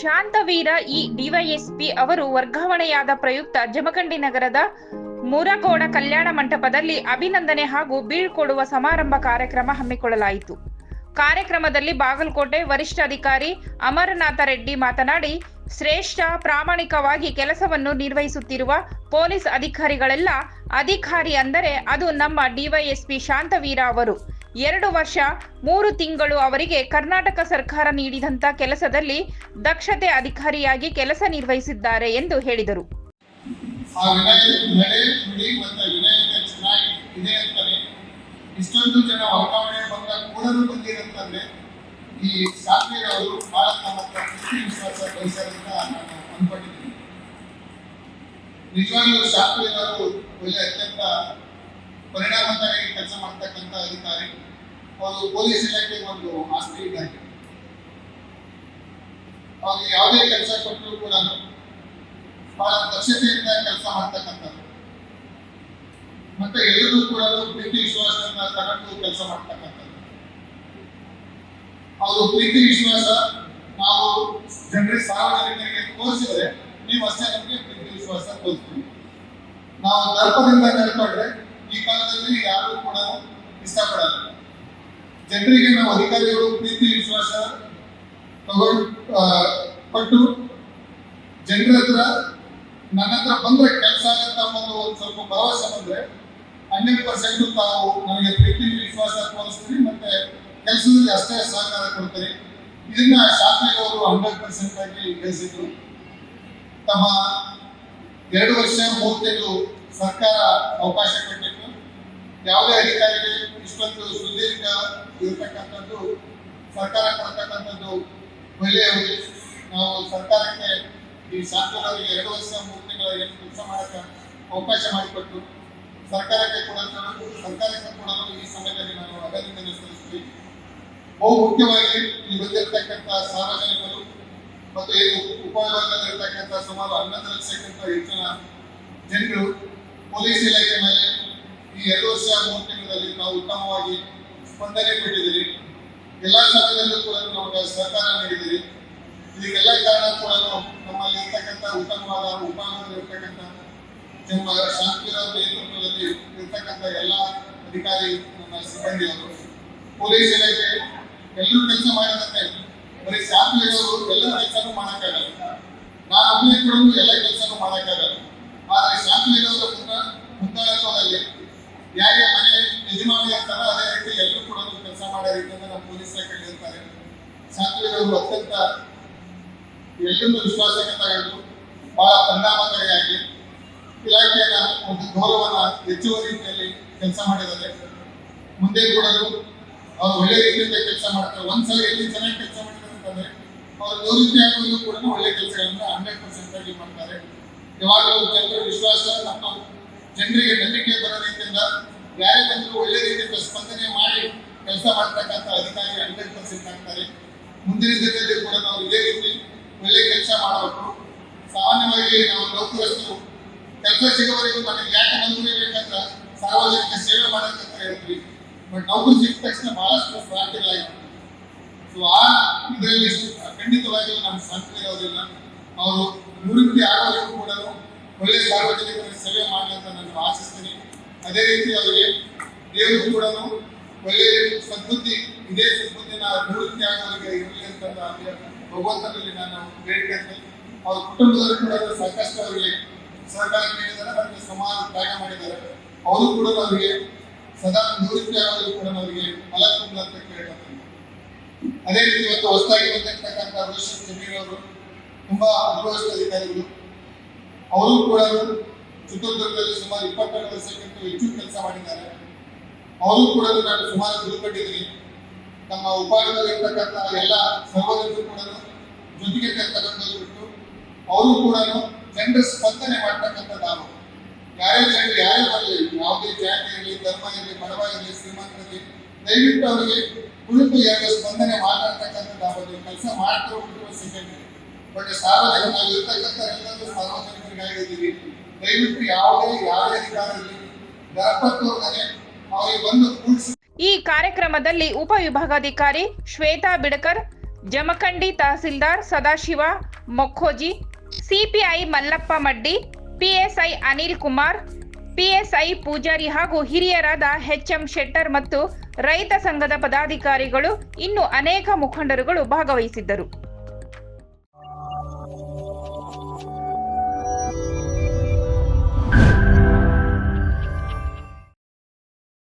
ಶಾಂತವೀರ ಈ ಡಿವೈಎಸ್ಪಿ ಅವರು ವರ್ಗಾವಣೆಯಾದ ಪ್ರಯುಕ್ತ ಜಮಖಂಡಿ ನಗರದ ಮೂರಕೋಣ ಕಲ್ಯಾಣ ಮಂಟಪದಲ್ಲಿ ಅಭಿನಂದನೆ ಹಾಗೂ ಬೀಳ್ಕೊಡುವ ಸಮಾರಂಭ ಕಾರ್ಯಕ್ರಮ ಹಮ್ಮಿಕೊಳ್ಳಲಾಯಿತು. ಕಾರ್ಯಕ್ರಮದಲ್ಲಿ ಬಾಗಲಕೋಟೆ ವರಿಷ್ಠ ಅಧಿಕಾರಿ ಅಮರನಾಥ ರೆಡ್ಡಿ ಮಾತನಾಡಿ, ಶ್ರೇಷ್ಠ ಪ್ರಾಮಾಣಿಕವಾಗಿ ಕೆಲಸವನ್ನು ನಿರ್ವಹಿಸುತ್ತಿರುವ ಪೊಲೀಸ್ ಅಧಿಕಾರಿಗಳೆಲ್ಲ ಅಧಿಕಾರಿ ಅಂದರೆ ಅದು ನಮ್ಮ ಡಿವೈಎಸ್ಪಿ ಶಾಂತವೀರ ಅವರು. ಎರಡು ವರ್ಷ, ಮೂರು ತಿಂಗಳು ಅವರಿಗೆ ಕರ್ನಾಟಕ ಸರ್ಕಾರ ನೀಡಿದಂತ ಕೆಲಸದಲ್ಲಿ ದಕ್ಷತೆ ಅಧಿಕಾರಿಯಾಗಿ ಕೆಲಸ ನಿರ್ವಹಿಸಿದ್ದಾರೆ ಎಂದು ಹೇಳಿದರು. ಇಷ್ಟೊಂದು ಜನ ವರ್ಗಾವಣೆ ಬಂದಾಗ ಕೂಡ ಬಂದಿರಂತಂದ್ರೆ ಈ ಶಾಸ್ತ್ರೀಯ ಅವರು ಬಹಳ ನಮ್ಮ ಹತ್ರ ವಿಶ್ವಾಸ ಬಯಸಿದ ನಾನು ನಿಜವಾಗ್ಲೂ ಶಾಸ್ತ್ರೀಯ ಅವರು ಒಳ್ಳೆ ಅತ್ಯಂತ ಪರಿಣಾಮಕಾರಿಯಾಗಿ ಕೆಲಸ ಮಾಡ್ತಕ್ಕಂಥ ಅಧಿಕಾರಿ. ಅವರು ಪೊಲೀಸ್ ಇಲಾಖೆ ಒಂದು ಆಸ್ತಿ ಇದ್ದಾರೆ ಅವ್ರಿಗೆ ಯಾವುದೇ ಕೆಲಸ ಕೊಟ್ಟರು ಕೂಡ ಬಹಳ ದಕ್ಷತೆಯಿಂದ ಕೆಲಸ ಮಾಡ್ತಕ್ಕಂಥದ್ದು. ಮತ್ತೆ ಎಲ್ಲರೂ ಕೂಡ ಪ್ರೀತಿ ವಿಶ್ವಾಸವನ್ನ ತಗೊಂಡು ಕೆಲಸ ಮಾಡ್ತಕ್ಕಂಥದ್ದು. ಅವರು ಪ್ರೀತಿ ವಿಶ್ವಾಸ ನಾವು ಜನರಿಗೆ ಸಾರ್ವಜನಿಕರಿಗೆ ತೋರಿಸಿದ್ರೆ ನೀವು ಅಷ್ಟೇ ನಮಗೆ ಪ್ರೀತಿ ವಿಶ್ವಾಸ ತೋರಿಸ್ತೀವಿ. ನಾವು ದರ್ಪದಿಂದ ನಡ್ಕೊಂಡ್ರೆ ಈ ಕಾಲದಲ್ಲಿ ಯಾರು ಕೂಡ ಇಷ್ಟಪಡಲ್ಲ. ಜನರಿಗೆ ನಾವು ಅಧಿಕಾರಿಗಳು ಪ್ರೀತಿ ವಿಶ್ವಾಸ ತಗೊಂಡು ಪಟ್ಟು ಜನರ ಹತ್ರ ನನ್ನ ಹತ್ರ ಬಂದ್ರೆ ಕೆಲಸ ಆಗತ್ತ ಅನ್ನೋದು ಒಂದು ಸ್ವಲ್ಪ ಭರವಸೆ ಬಂದ್ರೆ ಹಂಡ್ರೆಡ್ ಪರ್ಸೆಂಟ್ ತಾವು ನನಗೆ ಪ್ರೀತಿ ವಿಶ್ವಾಸ ತೋರಿಸ್ತೀರಿ ಮತ್ತೆ ಕೆಲಸದಲ್ಲಿ ಅಷ್ಟೇ ಸಹಕಾರ ಕೊಡ್ತೀರಿ. ಇದನ್ನ ಶಾಸ್ತ್ರಿ ಅವರು ಹಂಡ್ರೆಡ್ ಪರ್ಸೆಂಟ್ ಆಗಿ ಗಳಿಸಿದ್ರು ತಮ್ಮ ಎರಡು ವರ್ಷ ಮೂರು ತಿಂಗಳು ಸರ್ಕಾರ ಅವಕಾಶ ಕೊಟ್ಟಿತ್ತು. ಯಾವುದೇ ಅಧಿಕಾರಿಗೆ ಇಷ್ಟೊಂದು ಸುದೀರ್ಘ ಇರತಕ್ಕಂಥದ್ದು, ಸರ್ಕಾರ ಕೊಡ್ತಕ್ಕಂಥದ್ದು ಒಳ್ಳೆಯವರು ನಾವು ಸರ್ಕಾರಕ್ಕೆ ಈ ಶಾಸಕರಿಗೆ ಎರಡು ವರ್ಷ ಮೂರು ತಿಂಗಳ ಏನು ಕೆಲಸ ಮಾಡಕ್ಕೆ ಅವಕಾಶ ಮಾಡಿಕೊಟ್ಟು ಸರ್ಕಾರಕ್ಕೆ ಕೂಡ ಸರ್ಕಾರಕ್ಕೆ ಕೂಡ ಈ ಸಮಯದಲ್ಲಿ ನಾನು ಅಭಿನಂದನೆ ಸಲ್ಲಿಸ್ತೀನಿ. ಬಹು ಮುಖ್ಯವಾಗಿ ಬಂದಿರತಕ್ಕಂಥ ಸಾರ್ವಜನಿಕರು ಮತ್ತು ಏನು ಉಪವಿಭಾಗದಲ್ಲಿರ್ತಕ್ಕಂಥ ಸುಮಾರು ಹನ್ನೊಂದು ಲಕ್ಷಕ್ಕಿಂತ ಹೆಚ್ಚಿನ ಜನರು ಪೊಲೀಸ್ ಇಲಾಖೆ ಮೇಲೆ ಈ ಎರಡು ವರ್ಷ ಮೂರು ತಿಂಗಳಲ್ಲಿ ನಾವು ಉತ್ತಮವಾಗಿ ಸ್ಪಂದನೆ ಕೊಟ್ಟಿದ್ದೀರಿ. ಎಲ್ಲಾ ಸಮಯದಲ್ಲೂ ಕೂಡ ನಮಗೆ ಸಹಕಾರ ನೀಡಿದಿರಿ ಇದಕ್ಕೆಲ್ಲ ಕಾರಣ ಕೂಡ ನಮ್ಮಲ್ಲಿ ಇರ್ತಕ್ಕಂಥ ಉತ್ತಮವಾದ ಉಪವಿಭಾಗದಲ್ಲಿರ್ತಕ್ಕಂಥ ನಮ್ಮ ಶಾಂತಿ ನೇತೃತ್ವದಲ್ಲಿ ಇರ್ತಕ್ಕಂಥ ಎಲ್ಲ ಅಧಿಕಾರಿ, ನಮ್ಮ ಸಿಬ್ಬಂದಿಯವರು ಪೊಲೀಸ್ ಇಲಾಖೆ ಎಲ್ಲರೂ ಕೆಲಸ ಮಾಡಿದಂತೆ, ಬರೀ ಶಾಂತಿಯವರು ಎಲ್ಲ ಕೆಲಸನೂ ಮಾಡೋಕ್ಕಾಗಲ್ಲ. ನಾನು ಒಬ್ಬನೇ ಕೂಡ ಎಲ್ಲ ಕೆಲಸನೂ ಮಾಡೋಕ್ಕಾಗಲ್ಲ. ಆದರೆ ಶಾಂತಿಯವರು ಮುಂದ ಮುಂದಾಳತ್ವದಲ್ಲಿ ಹೇಗೆ ಮನೆ ಯಜಮಾನಿ ಇರ್ತಾರ ಅದೇ ರೀತಿ ಎಲ್ಲರೂ ಕೂಡ ಕೆಲಸ ಮಾಡೋ ರೀತಿಯಿಂದ ನಮ್ಮ ಪೊಲೀಸ್ ಇಲಾಖೆಯಲ್ಲಿ ಇರ್ತಾರೆ. ಇರೋದು ಅತ್ಯಂತ ಎಲ್ಲರನ್ನೂ ವಿಶ್ವಾಸಕ್ಕೆ ತಗೊಂಡು ಬಹಳ ಪರಿಣಾಮಕಾರಿಯಾಗಿ ಇಲಾಖೆಯ ಒಂದು ಗೌರವನ ಹೆಚ್ಚುವ ರೀತಿಯಲ್ಲಿ ಕೆಲಸ ಮಾಡಿದ್ದಾರೆ. ಮುಂದೆ ಕೂಡ ಅವರು ಒಳ್ಳೆ ರೀತಿಯಿಂದ ಕೆಲಸ ಮಾಡ್ತಾರೆ. ಒಂದ್ಸಲ ಎಲ್ಲಿ ಚೆನ್ನಾಗಿ ಕೆಲಸ ಮಾಡಿದ್ದಾರೆ ಅಂತಂದ್ರೆ ಅವರು ನಿವೃತ್ತಿ ಆಗೋದು ಕೂಡ ಒಳ್ಳೆ ಕೆಲಸಗಳನ್ನ ಹಂಡ್ರೆಡ್ ಪರ್ಸೆಂಟ್ ಆಗಿ ಮಾಡ್ತಾರೆ. ಯಾವಾಗಲೂ ಜನರ ವಿಶ್ವಾಸ ನಮ್ಮ ಜನರಿಗೆ ನಂಬಿಕೆ ಬರೋ ರೀತಿಯಿಂದ ಯಾರೇ ಬಂದರೂ ಒಳ್ಳೆ ರೀತಿಯಿಂದ ಸ್ಪಂದನೆ ಮಾಡಿ ಕೆಲಸ ಮಾಡ್ತಕ್ಕಂಥ ಅಧಿಕಾರಿ ಹಂಡ್ರೆಡ್ ಪರ್ಸೆಂಟ್ ಆಗ್ತಾರೆ. ಮುಂದಿನ ದಿನದಲ್ಲಿ ಕೂಡ ನಾವು ಇದೇ ರೀತಿ ಒಳ್ಳೆ ಕೆಲಸ ಮಾಡಬೇಕು. ಸಾಮಾನ್ಯವಾಗಿ ನಾವು ನೌಕರಸ್ಥರು ಕೆಲಸ ಸಿಗೋವರೆಗೂ ನನಗೆ ಯಾಕೆ ನಂಬಿಕೆ ಬೇಕಂತ ಸಾರ್ವಜನಿಕ ಸೇವೆ ಮಾಡಕ್ಕಂತ ಹೇಳ್ತೀವಿ. ಬಟ್ ನೌಕರಿ ಸಿಕ್ಕ ತಕ್ಷಣ ಬಹಳಷ್ಟು ಸ್ವಾರ್ಥಿಗಳಾಗಿರ್ತೀವಿ ಸೊ ಆ ಇದರಲ್ಲಿ ಖಂಡಿತವಾಗಿಯೂ ನಮ್ಮ ಸಂಸ್ಥೆ ಅವರಿಲ್ಲ ಅವರು ನಿವೃತ್ತಿ ಆಗೋದಕ್ಕೂ ಕೂಡ ಒಳ್ಳೆ ಸಾರ್ವಜನಿಕರ ಸೇವೆ ಮಾಡಲಿ ಅಂತ ನಾನು ಆಶಿಸ್ತೀನಿ. ಅದೇ ರೀತಿ ಅವರಿಗೆ ದೇವರು ಕೂಡ ಒಳ್ಳೆ ಸದ್ಬುದ್ಧಿ, ಇದೇ ಸದ್ಬುದ್ಧಿನ ನಿವೃತ್ತಿ ಆಗೋದಕ್ಕೆ ಇರಲಿ ಅಂತ ಭಗವಂತನಲ್ಲಿ ನಾನು ಬೇಡಿಕೆ ಅವ್ರ ಕುಟುಂಬದವರು ಕೂಡ ಸಾಕಷ್ಟು ಅವರಿಗೆ ಸಹಕಾರ ನೀಡಿದ್ದಾರೆ ಮತ್ತು ಸಮಾನ ತ್ಯಾಗ ಮಾಡಿದ್ದಾರೆ. ಅವರು ಕೂಡ ಅವರಿಗೆ ಸದಾ ನಿವೃತ್ತಿ ಆಗೋದು ಕೂಡ ಅವರಿಗೆ ಫಲ ತುಂಬ ಅಂತ ಕೇಳ್ಕೊತೀನಿ ಅದೇ ರೀತಿ ಇವತ್ತು ಹೊಸದಾಗಿ ಬಂದಿರ್ತಕ್ಕಂಥ ರೋಷನ್ ಜಮೀರ್ ಅವರು ತುಂಬಾ ಅನುಭವಿಸಿದ ಅಧಿಕಾರಿಗಳು ಅವರು ಕೂಡ ಚಿತ್ರದುರ್ಗದಲ್ಲಿ ಸುಮಾರು ಇಪ್ಪತ್ತೆರಡು ವರ್ಷಕ್ಕಿಂತ ಹೆಚ್ಚು ಕೆಲಸ ಮಾಡಿದ್ದಾರೆ. ಅವರು ಕೂಡ ನಾನು ಸುಮಾರು ತಿಳ್ಕೊಂಡಿದ್ದೀನಿ ನಮ್ಮ ಉಪಾಯದಲ್ಲಿರ್ತಕ್ಕಂಥ ಎಲ್ಲ ಸರ್ವರಿಗೂ ಕೂಡ ಜೊತೆಗೆ ಬಿಟ್ಟು ಅವರು ಕೂಡ ಜನರ ಸ್ಪಂದನೆ ಮಾಡ್ತಕ್ಕಂಥ ನಾವು. ಯಾರೇ ಜನರು, ಯಾರೇ ಬರಲಿ, ಯಾವುದೇ ಜಾತಿ ಇರಲಿ, ಧರ್ಮ ಇರಲಿ ಬಡವ ಇರಲಿ ಶ್ರೀಮಂತರಲ್ಲಿ ದಯವಿಟ್ಟು ಅವರಿಗೆ ಕುಳಿತು ಎರಡು ಸ್ಪಂದನೆ ಮಾತಾಡ್ತಕ್ಕಂಥ ನಾವು ಕೆಲಸ ಮಾಡ್ತಾ ಹೋಗಿರುವ ಸೆಕೆಂಡ್ ಬಟ್ ಸಾರ್ವಜನಿಕ ಇರ್ತಕ್ಕಂಥ ಎಲ್ಲರೂ ಸಾರ್ವಜನಿಕರಿಗಾಗಿದ್ದೀವಿ. ದಯವಿಟ್ಟು ಯಾವುದೇ ಯಾವುದೇ ಅಧಿಕಾರ ಇರಲಿ. ದರಪತ್ತೋರ್ಗನೆ ಅವರಿಗೆ ಬಂದು ಕೂಡಿಸಿ. ಈ ಕಾರ್ಯಕ್ರಮದಲ್ಲಿ ಉಪವಿಭಾಗಾಧಿಕಾರಿ Shweta ಬಿಡಕರ್, Jamkhandi tahsildar Sadashiv, Mokkoji CPI Mallappa Maddi, PSI Anil Kumar, PSI Pujari ಹಾಗೂ ಹಿರಿಯರಾದ ಎಚ್ಎಂ ಶೆಟ್ಟರ್ ಮತ್ತು ರೈತ ಸಂಘದ ಪದಾಧಿಕಾರಿಗಳು ಇನ್ನು ಅನೇಕ ಮುಖಂಡರುಗಳು ಭಾಗವಹಿಸಿದ್ದರು.